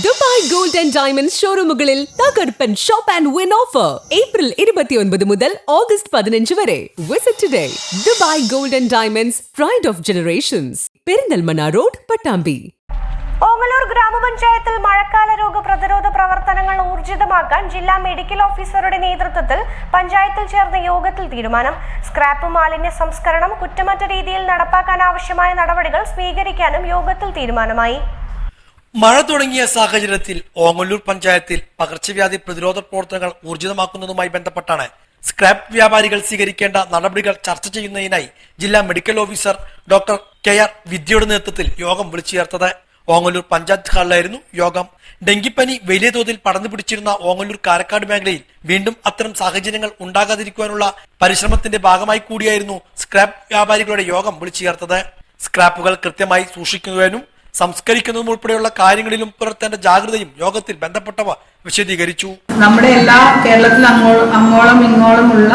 Dubai gold and diamond ഷോറൂമുകളിൽ തകർപ്പൻ shop and win offer. April ഇരുപത്തിയൊൻപത് മുതൽ ഓഗസ്റ്റ് പതിനഞ്ച് വരെ. Visit today Dubai Gold and Diamonds pride of generations Perinthalmanna road Pattambi. Ongallur ഗ്രാമപഞ്ചായത്തിൽ മഴക്കാല രോഗ പ്രതിരോധ പ്രവർത്തനങ്ങൾ ഊർജിതമാക്കാൻ ജില്ലാ മെഡിക്കൽ ഓഫീസറുടെ നേതൃത്വത്തിൽ പഞ്ചായത്തിൽ ചേർന്ന യോഗത്തിൽ തീരുമാനം. സ്ക്രാപ്പ് മാലിന്യ സംസ്കരണം കുറ്റമറ്റ രീതിയിൽ നടപ്പാക്കാൻ ആവശ്യമായ നടപടികൾ സ്വീകരിക്കാനും യോഗത്തിൽ തീരുമാനമായി. മഴ തുടങ്ങിയ സാഹചര്യത്തിൽ ഓങ്ങല്ലൂർ പഞ്ചായത്തിൽ പകർച്ചവ്യാധി പ്രതിരോധ പ്രവർത്തനങ്ങൾ ഊർജിതമാക്കുന്നതുമായി ബന്ധപ്പെട്ടാണ് സ്ക്രാപ്പ് വ്യാപാരികൾ സ്വീകരിക്കേണ്ട നടപടികൾ ചർച്ച ചെയ്യുന്നതിനായി ജില്ലാ medical officer doctor K R വിദ്യയുടെ നേതൃത്വത്തിൽ യോഗം വിളിച്ചു ചേർത്തത് ഓങ്ങല്ലൂർ പഞ്ചായത്ത് ഹാളിലായിരുന്നു യോഗം. ഡെങ്കിപ്പനി വലിയ തോതിൽ പടർന്നു പിടിച്ചിരുന്ന ഓങ്ങല്ലൂർ കാരക്കാട് മേഖലയിൽ വീണ്ടും അത്തരം സാഹചര്യങ്ങൾ ഉണ്ടാകാതിരിക്കുവാനുള്ള പരിശ്രമത്തിന്റെ ഭാഗമായി കൂടിയായിരുന്നു സ്ക്രാപ്പ് വ്യാപാരികളുടെ യോഗം വിളിച്ചു ചേർത്തത് സ്ക്രാപ്പുകൾ കൃത്യമായി സൂക്ഷിക്കുന്നതിനും സംസ്കരിക്കുന്നതും ഉൾപ്പെടെയുള്ള കാര്യങ്ങളിലും പുലർത്തേണ്ട ജാഗ്രതയും യോഗത്തിൽ ബന്ധപ്പെട്ടവ വിശദീകരിച്ചു. നമ്മുടെ എല്ലാ കേരളത്തിൽ അങ്ങോളം ഇങ്ങോളം ഇങ്ങോളമുള്ള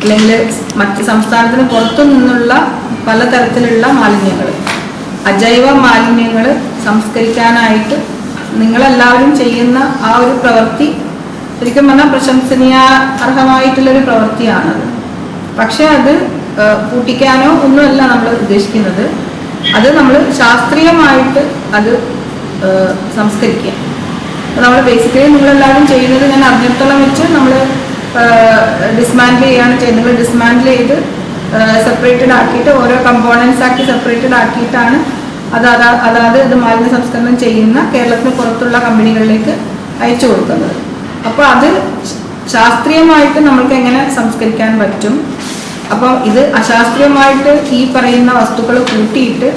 അല്ലെങ്കിൽ മറ്റ് സംസ്ഥാനത്തിന് പുറത്തു നിന്നുള്ള പലതരത്തിലുള്ള മാലിന്യങ്ങൾ അജൈവ മാലിന്യങ്ങൾ സംസ്കരിക്കാനായിട്ട് നിങ്ങളെല്ലാവരും ചെയ്യുന്ന ആ ഒരു പ്രവൃത്തി ശരിക്കും പറഞ്ഞാൽ പ്രശംസനീയ അർഹമായിട്ടുള്ളൊരു പ്രവൃത്തിയാണത്. പക്ഷെ അത് കൂട്ടിക്കാനോ ഒന്നുമല്ല നമ്മൾ ഉദ്ദേശിക്കുന്നത്. അത് നമ്മൾ ശാസ്ത്രീയമായിട്ട് അത് സംസ്കരിക്കുക. നമ്മൾ ബേസിക്കലി നിങ്ങളെല്ലാവരും ചെയ്യുന്നത് ഞാൻ അറിഞ്ഞിടത്തോളം വെച്ച് നമ്മൾ ഡിസ്മാൻഡിൽ ചെയ്യാണ് ചെയ്യുന്നത് നിങ്ങൾ ഡിസ്മാൻഡിൽ ചെയ്ത് സെപ്പറേറ്റഡ് ആക്കിയിട്ട് ഓരോ കമ്പോണൻസ് ആക്കി സെപ്പറേറ്റഡ് ആക്കിയിട്ടാണ് അത് അതാ അതാത് ഇത് മാലിന്യ സംസ്കരണം ചെയ്യുന്ന കേരളത്തിന് പുറത്തുള്ള കമ്പനികളിലേക്ക് അയച്ചു കൊടുക്കുന്നത്. അപ്പോൾ അത് ശാസ്ത്രീയമായിട്ട് നമ്മൾക്ക് എങ്ങനെ സംസ്കരിക്കാൻ പറ്റും? അപ്പം ഇത് അശാസ്ത്രീയമായിട്ട് ഈ പറയുന്ന വസ്തുക്കൾ കൂട്ടിയിട്ട്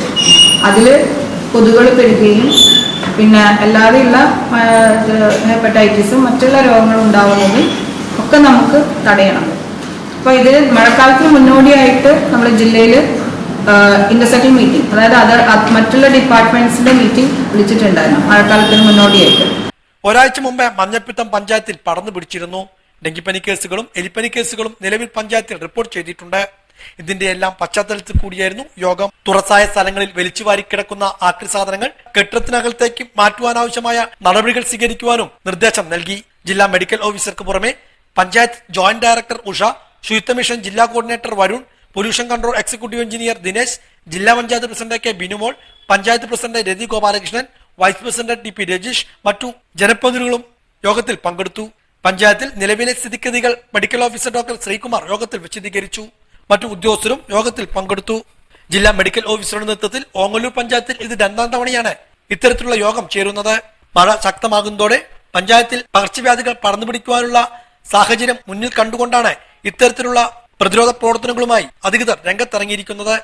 അതിൽ കൊതുകൾ പെരുകയും പിന്നെ അല്ലാതെയുള്ള ഹെപ്പറ്റൈറ്റിസും മറ്റുള്ള രോഗങ്ങളും ഉണ്ടാവുന്നതും ഒക്കെ നമുക്ക് തടയണം. അപ്പോൾ ഇത് മഴക്കാലത്തിന് മുന്നോടിയായിട്ട് നമ്മുടെ ജില്ലയിൽ ഇന്റർസെക്ടൽ മീറ്റിംഗ് അതായത് അതർ അത് മറ്റുള്ള ഡിപ്പാർട്ട്മെന്റ്സിന്റെ മീറ്റിംഗ് വിളിച്ചിട്ടുണ്ടായിരുന്നു മഴക്കാലത്തിന് മുന്നോടിയായിട്ട്. ഒരാഴ്ച മുമ്പേ മഞ്ഞപ്പിത്തം പഞ്ചായത്തിൽ പടർന്നു പിടിച്ചിരുന്നു. ഡെങ്കിപ്പനി കേസുകളും എലിപ്പനി കേസുകളും നിലവിൽ പഞ്ചായത്തിൽ റിപ്പോർട്ട് ചെയ്തിട്ടുണ്ട്. ഇതിന്റെ എല്ലാം പശ്ചാത്തലത്തിൽ കൂടിയായിരുന്നു യോഗം. തുറസായ സ്ഥലങ്ങളിൽ വലിച്ചുവാരി കിടക്കുന്ന ആക്രി സാധനങ്ങൾ കെട്ടിടത്തിനകത്തേക്ക് മാറ്റുവാനാവശ്യമായ നടപടികൾ സ്വീകരിക്കുവാനും നിർദ്ദേശം നൽകി. ജില്ലാ മെഡിക്കൽ ഓഫീസർക്ക് പുറമെ പഞ്ചായത്ത് ജോയിന്റ് ഡയറക്ടർ ഉഷ ശുചിത്വ മിഷൻ ജില്ലാ coordinator Varun pollution control executive engineer Dinesh ജില്ലാ panchayat president K Binumol panchayat president Rathi Gopalakrishnan vice president T P Rajeesh മറ്റു ജനപ്രതിനിധികളും യോഗത്തിൽ പങ്കെടുത്തു. പഞ്ചായത്തിൽ നിലവിലെ സ്ഥിതിഗതികൾ മെഡിക്കൽ ഓഫീസർ ഡോക്ടർ ശ്രീകുമാർ യോഗത്തിൽ വിശദീകരിച്ചു. മറ്റു ഉദ്യോഗസ്ഥരും യോഗത്തിൽ പങ്കെടുത്തു. ജില്ലാ മെഡിക്കൽ ഓഫീസറുടെ നേതൃത്വത്തിൽ ഓങ്ങല്ലൂർ പഞ്ചായത്തിൽ ഇത് രണ്ടാം തവണയാണ് ഇത്തരത്തിലുള്ള യോഗം ചേരുന്നത്. മഴ ശക്തമാകുന്നതോടെ പഞ്ചായത്തിൽ പകർച്ചവ്യാധികൾ പടർന്നുപിടിക്കുവാനുള്ള സാഹചര്യം മുന്നിൽ കണ്ടുകൊണ്ടാണ് ഇത്തരത്തിലുള്ള പ്രതിരോധ പ്രവർത്തനങ്ങളുമായി അധികൃതർ രംഗത്തിറങ്ങിയിരിക്കുന്നത്.